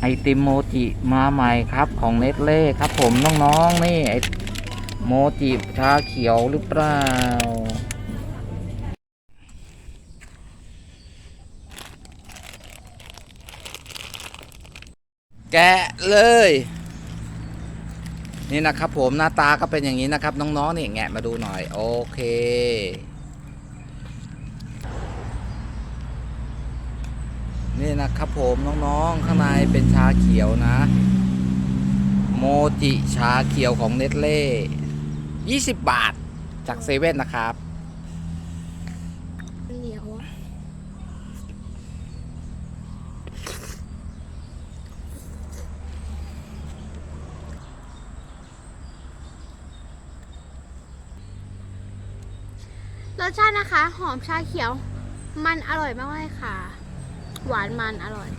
ไอติมโมจิมาใหม่ครับของเน t เล่ครับผมน้องๆนี่ไอโมจิชาเขียวหรือเปล่า แกะเลย นี่นะครับผมหน้าตาก็เป็นอย่างนี้นะครับ น้องๆนี่แงะมาดูหน่อย โอเค นี่นะครับผมน้องๆ ข้างในเป็นชาเขียวนะ โมจิชาเขียวของเน t เล่20 บาทจากเซเว่นนะครับเหนียวอะรสชาตินะคะ หอมชาเขียว มันอร่อยมากเลยค่ะ หวานมันอร่อย